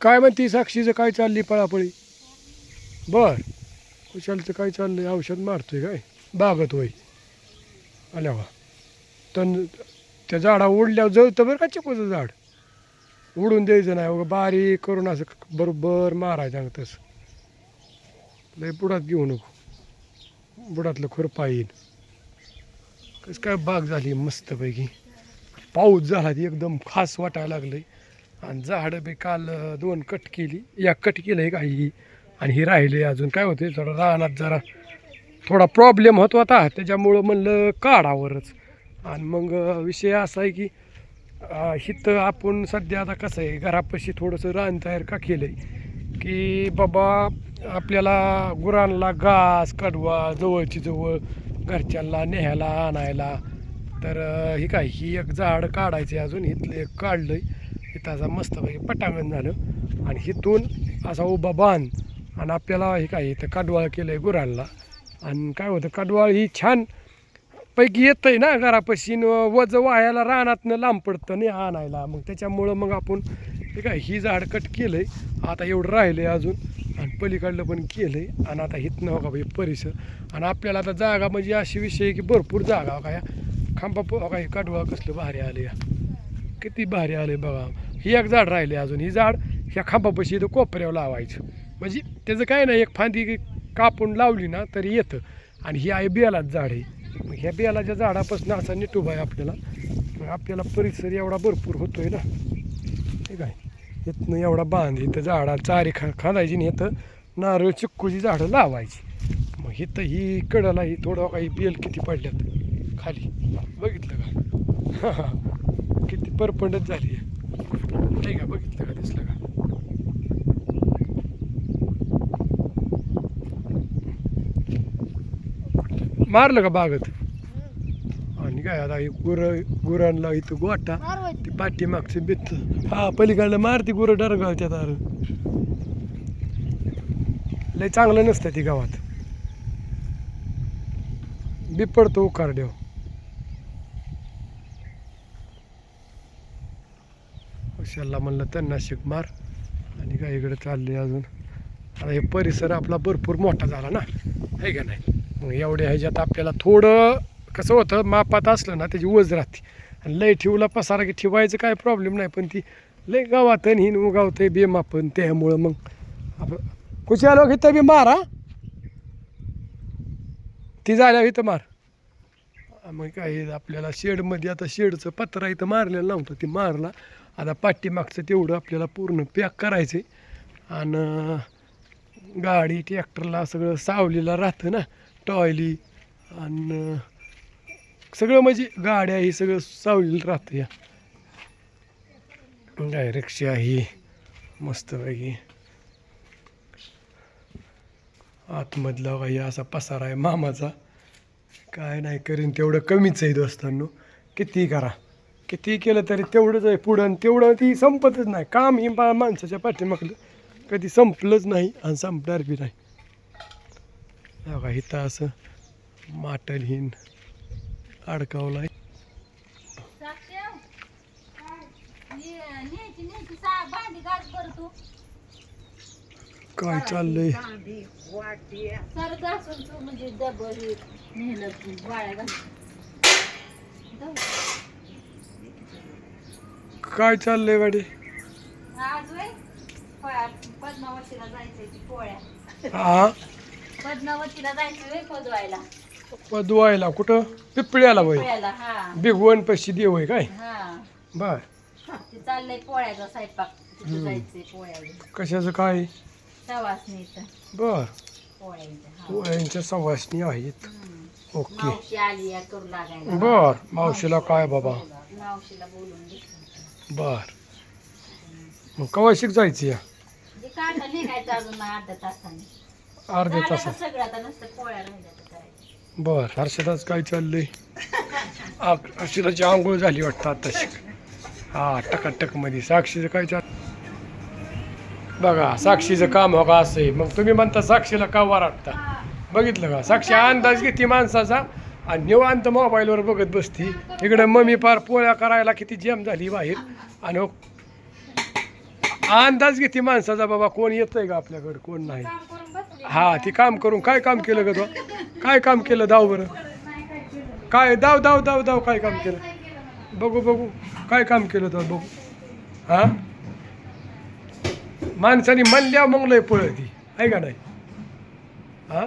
काय म्हणते साक्षीचं काय चालली पळापळी? बर. कुशालचं काय चाललंय? औषध मारतोय काय? बागत होय. आल्या वा. तन त्या झाडा उडल्यावर जळतं बरं का चिकूचं झाड? उडून द्यायचं नाही. उगा बारीक करून असं बरोबर मारायचं तसं. लय बुडात घेऊ नको. बुडातलं खुरपा येईल कसं काय बाग झाली मस्तपैकी. पाऊस झाला ती एकदम खास वाटायला लागलंय. आणि झाडं बी काल दोन कट केली. या कट केलं आहे काही आणि ही राहिले अजून. काय होते थोडं रानात जरा थोडा प्रॉब्लेम होत होता. त्याच्यामुळं म्हणलं काढावरच. आणि मग विषय असा आहे की हिथं आपण सध्या आता कसं आहे? घरापाशी थोडंसं रान तयार का केलं आहे की बाबा आपल्याला गुरांना घास कडवा जवळची जवळ घरच्यांना न्यायला आणायला. तर ही काय? ही एक झाड काढायचे अजून. इथलं एक काढलं इथं असा मस्तपैकी पटांगण झालं. आणि हिथून असा उभा बांध आणि आपल्याला हे काय इथं कडवाळ केलं आहे गुरांना. आणि काय होतं कडवाळ ही छान पैकी येतंय ना घरापाशी न वज वायाला रानातनं लांब पडतं नाही आणायला. मग त्याच्यामुळं मग आपण हे काय ही झाड कट केलंय. आता एवढं राहिलं आहे अजून. आणि पलीकडलं पण केलंय. आणि आता हिथनं हो का बाई परिसर. आणि आपल्याला आता जागा म्हणजे अशी विषय आहे की भरपूर जागा हो काय खांबा प- हो हे कसलं भारी आलं या. किती भारी आले बघा. ही एक झाड राहिले अजून. ही झाड ह्या खांबापाशी इथं कोपऱ्यावर लावायचं. म्हणजे त्याचं काय नाही एक फांदी कापून लावली ना तरी येतं. आणि ही आहे बेलाच झाड आहे. मग ह्या बेलाच्या झाडापासून असा निटूब आहे आपल्याला. मग आपल्याला परिसर एवढा भरपूर होतोय ना. ठीक आहे इथनं एवढा बांध इथं झाडा चारी खा खांदायची आणि इथं नारळ चिक्कूची झाडं लावायची. मग इथं ही कडला ही थोडं काही बेल किती पडल्यात? खाली. बघितलं का? हां किती परपंडच झाली आहे. नाही का? बघितलं का? दिसलं का? मारलं का बागत? आणि काय आता गुर गुरांना इथं गोटा ती पाठीमागचं बित हा पलीकडलं मारती गुरं डरगावत्यात अरे लय चांगलं नसतं ती गावात. बिपडतो उकारड्याव कशाला म्हणलं तणनाशक मार. आणि काय इकडे चालले अजून. आता हे परिसर आपला भरपूर मोठा झाला ना. आहे का नाही? मग एवढ्या ह्याच्यात आपल्याला थोडं कसं होतं मापात असलं ना त्याची वज राहते. आणि लय ठेवला पसारा की ठेवायचं काय प्रॉब्लेम नाही पण ती लय गावात हिन उगावतं बेमापन त्यामुळं मग. आपण आलो इथं बी मार हा? ती झाल्या इथं मार. मग काय आपल्याला शेडमध्ये आता शेडचं पत्रा इथं मारलेलं नव्हतं ते मारला. आता पाठीमागचं तेवढं आपल्याला पूर्ण पॅक करायचं आहे आणि गाडी ट्रॅक्टरला सगळं सावलीला राहतं ना टॉयली आणि सगळं म्हणजे गाड्या ही सगळं सावलीला राहतं या. काय रिक्षा ही मस्तपैकी आतमधला काही असा पसारा आहे मामाचा. काय नाही करीन तेवढं कमीच आहे दोस्तांनो. किती करा. किती केलं तरी तेवढंच आहे पुढं आणि तेवढं ती संपतच नाही. काम हे बा माणसाच्या पाठीमागलं. कधी संपलंच नाही आणि संपणार बी नाही. बघा इथं असं माटलहीन अडकावला आहे काय चाललंय? काय चाललंय गाडी? पद्मावतीला जायचंय हा? पद्मावतीला वय पदवायला. पदवायला कुठं? पिपळ्याला वय. बिगवन पैसे देव आहे काय? बर. चाललंय पोळ्याचा स्वयंपाक. कशाचं काय? सवासनी इथं. बर. पोळ्यांच्या. यांच्या सवासणी आहेत. ओके. बर. मावशीला काय बाबा? बर. मग कवाशिक जायचं या? अर्ध्या तासात. आता बर. हर्षदाच काय चाललंय? हर्षदाची आंघोळ झाली वाटतं आताशी. हा टकाटकमध्ये साक्षीचं काय चाल बघा साक्षीचं काम हो का असं आहे? मग तुम्ही म्हणता साक्षीला का वाटता बघितलं का? साक्षी अंदाज घेते माणसाचा आणि निवांत मोबाईलवर बघत बसती. इकडे मम्मी पार पोळ्या करायला किती जेम झाली बाहेर. आणि हो अंदाज घेते माणसाचा बाबा कोण येतंय का आपल्याकडे कोण नाही? हा ती काम करून काय काम केलं ग तो? काय काम केलं दाव बरं? काय दाव दाव दाव दाव काय काम केलं? बघू बघू काय काम केलं तर बघू. हां? माणसाने म्हणल्या मग लय पळती. आहे का नाही? हां?